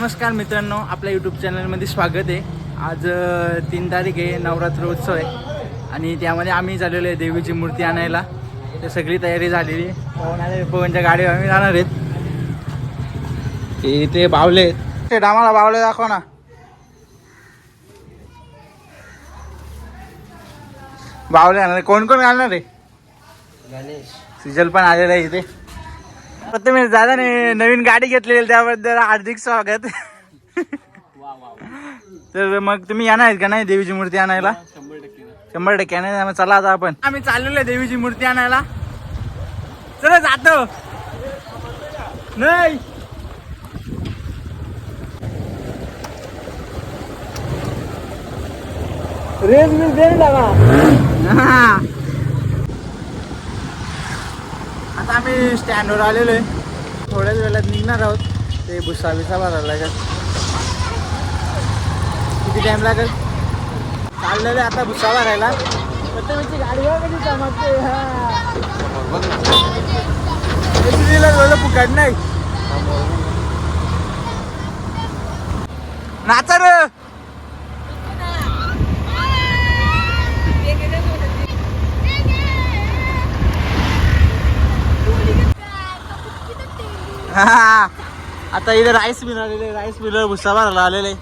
नमस्कार मित्रांनो आपल्या यूट्यूब चॅनलमध्ये स्वागत आहे. आज तीन तारीख आहे नवरात्र उत्सव आहे. आणि त्यामध्ये आम्ही झालेलो आहे देवीची मूर्ती आणायला. तर सगळी तयारी झालेली आहे. पवन आले पवनच्या गाडीवर आम्ही जाणार आहेत. हे ते बावले आहेत. ते आम्हाला बावले दाखवा ना. बावले आणणार कोण कोण घालणार आहे? गणेश. सिजल पण आलेला आहे इथे. प्रथमेश दादाने नवीन गाडी घेतलेली त्याबद्दल हार्दिक स्वागत. तर मग तुम्ही येणार का नाही देवीची मूर्ती आणायला? शंभर टक्के शंभर टक्के मग चला आता आपण. आम्ही चाललेलो आहे देवीची मूर्ती आणायला. चला जातो. नाही. रेस बिल दे आता आम्ही स्टँडवर आलेलो आहे. थोड्याच वेळात निघणार आहोत. ते भुसा बिसा भरायला लागेल. किती टाइम लागेल? चाललेलं आहे आता भुसा भरायला प्रथमेशची गाडी फुकट नाही. नाचा रे! हा. आता इथे राईस मिल आलेले राईस मिलवर भुसा भरायला आलेले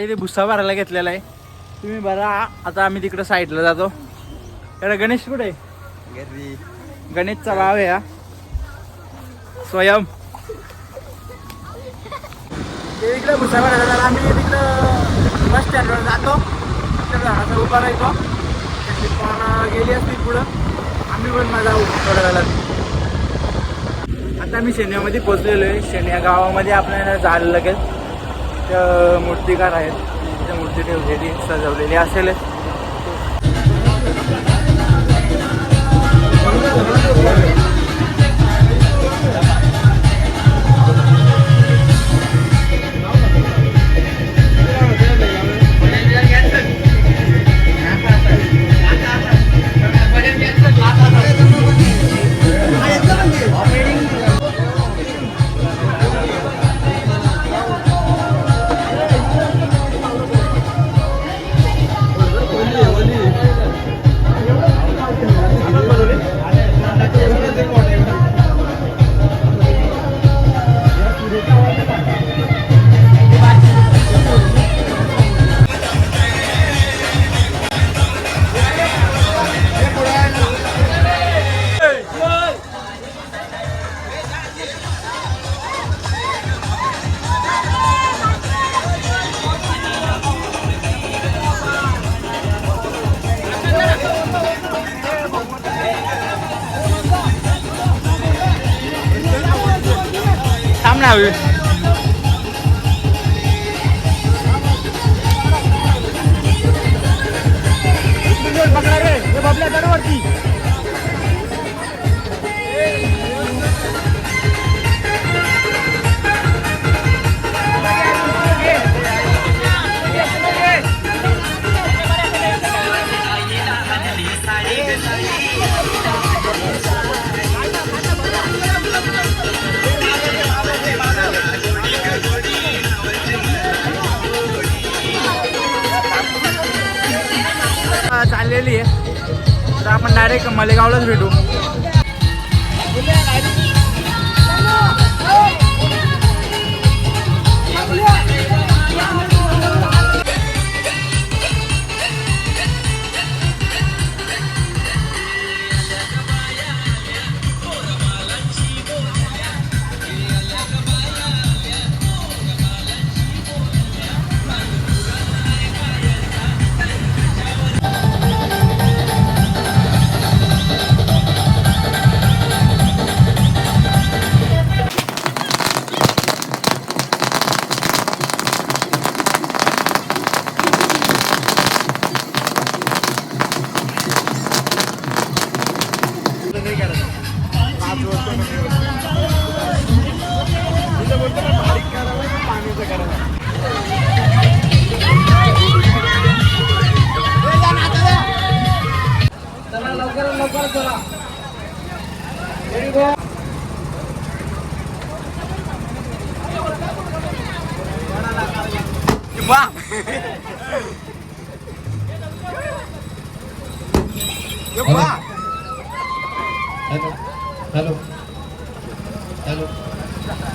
इथे भुसा भरायला घेतलेला आहे. तुम्ही बरा आता आम्ही तिकडं साईडला जातो. गणेश कुठे गणेशचा भाव आहे हा. स्वयं. ते इकडे आम्ही तिकडं बस स्टँडवर जातो. तिकडं झाडाचा उभा राहतो. गेली असती पुढं. आम्ही पण माझा थोड्या झाला आता मी शेण्यामध्ये पोचलेलो आहे. शेण्या गावामध्ये आपल्याला झाड लागेल. त्या मूर्तिकार आहेत. त्या मूर्ती ठेवलेली सजवलेली असेल. थांब ना आलेली आहे. तर आपण डायरेक्ट मलेगावलाच भेटू. Giúp quá. Hello. Hello. Hello.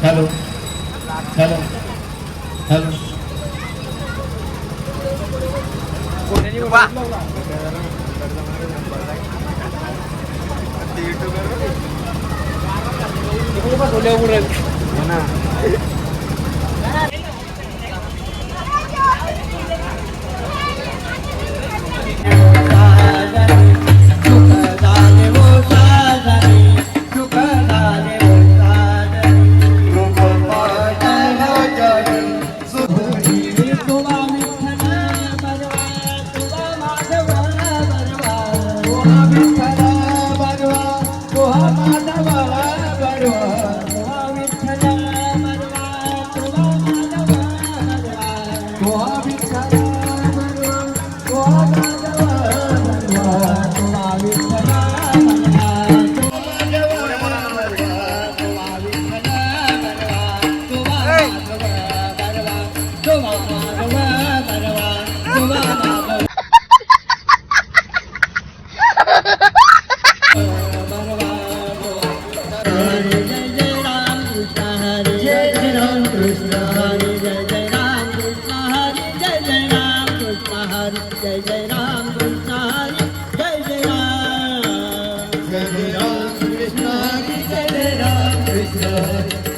Hello. Hello. Hello. Giúp quá. YouTuber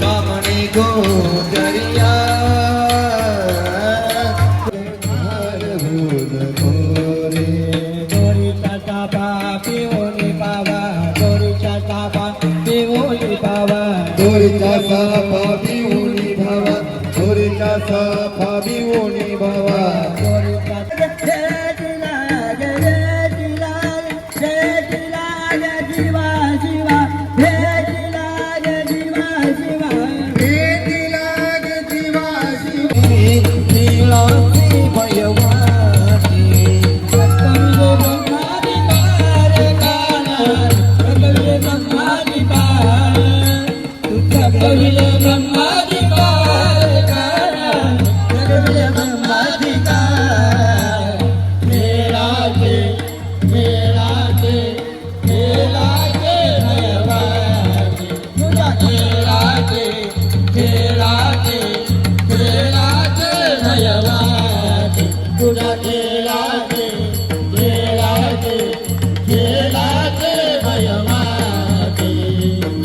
કામણે ગો દરિયા પાવા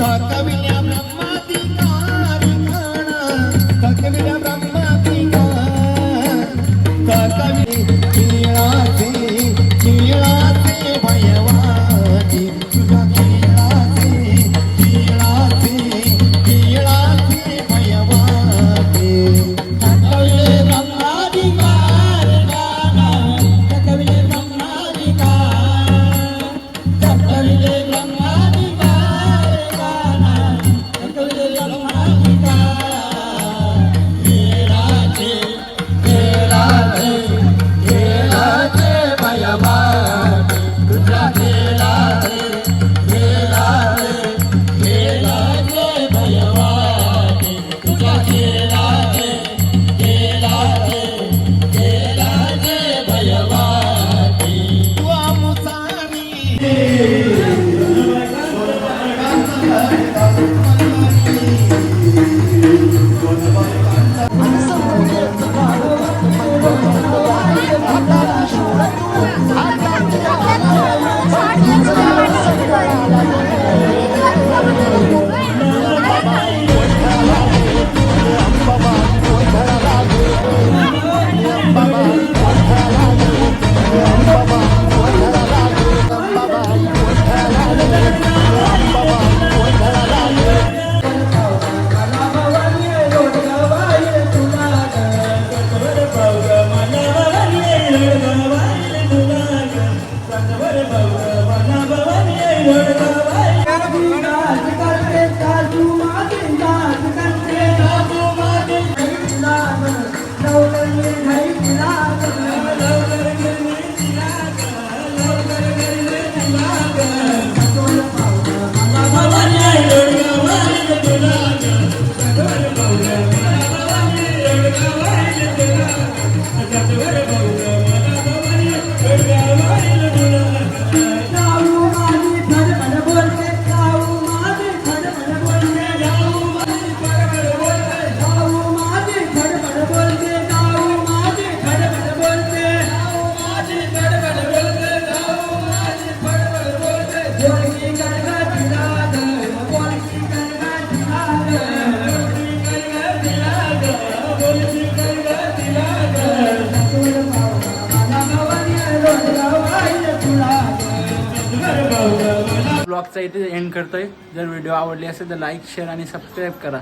ഉണ്ടാക്കവില്ല ब्लॉगचा इथे एंड करतोय. जर व्हिडिओ आवडली असेल तर लाईक शेअर आणि सबस्क्राईब करा.